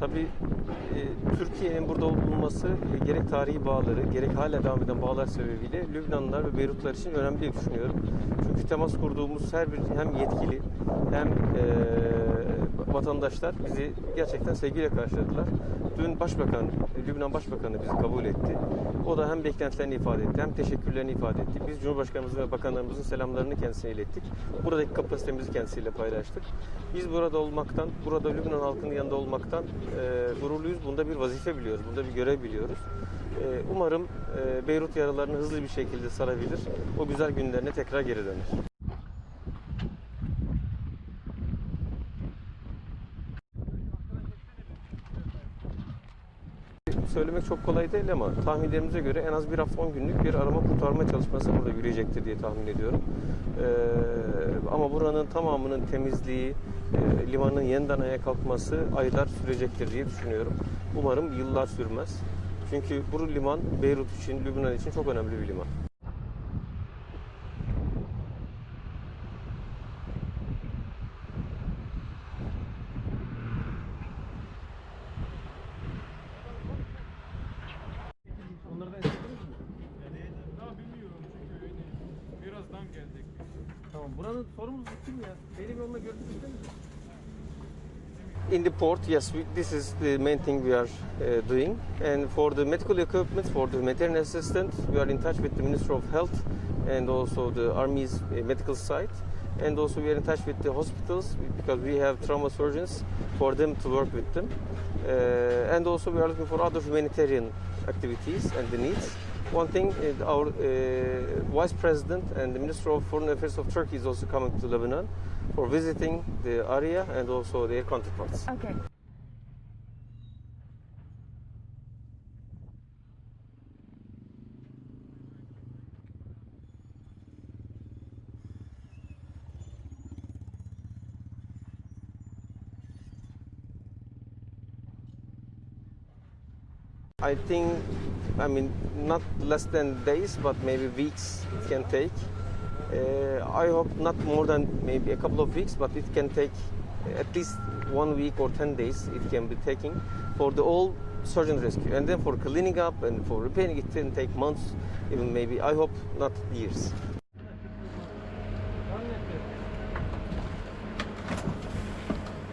Tabii e, Türkiye'nin burada bulunması e, gerek tarihi bağları, gerek hala devam eden bağlar sebebiyle Lübnanlılar ve Beyrutlar için önemli diye düşünüyorum. Çünkü temas kurduğumuz her bir hem yetkili hem e, vatandaşlar bizi gerçekten sevgiyle karşıladılar. Dün Başbakan, Lübnan Başbakanı bizi kabul etti. O da hem beklentilerini ifade etti hem teşekkürlerini ifade etti. Biz Cumhurbaşkanımızın ve bakanlarımızın selamlarını kendisine ilettik. Buradaki kapasitemizi kendisiyle paylaştık. Biz burada olmaktan, burada Lübnan halkının yanında olmaktan e, gururluyuz. Bunda bir vazife biliyoruz, bunda bir görev biliyoruz. E, umarım e, Beyrut yaralarını hızlı bir şekilde sarabilir. O güzel günlerine tekrar geri döner. Söylemek çok kolay değil ama tahminlerimize göre en az bir hafta 10 günlük bir arama kurtarma çalışması burada yürüyecektir diye tahmin ediyorum. Ee, ama buranın tamamının temizliği, e, limanın yeniden ayağa kalkması aylar sürecektir diye düşünüyorum. Umarım yıllar sürmez. Çünkü bu liman Beyrut için, Lübnan için çok önemli bir liman. Tamam. Buranın sorumlusu kim ya? Ister? In the port, yes, we, this is the main thing we are uh, doing. And for the medical equipment, for the humanitarian assistance, we are in touch with the Minister of Health and also the Army's uh, medical site. And also we are in touch with the hospitals because we have trauma surgeons for them to work with them. Uh, and also we are looking for other humanitarian activities and the needs. One thing, our uh, Vice President and the Minister of Foreign Affairs of Turkey is also coming to Lebanon for visiting the area and also their counterparts. Okay. I think, I mean, not less than days, but maybe weeks it can take. Uh, I hope not more than maybe a couple of weeks, but it can take at least one week or 10 days it can be taking for the all search and rescue. And then for cleaning up and for repairing it can take months, even maybe, I hope not years.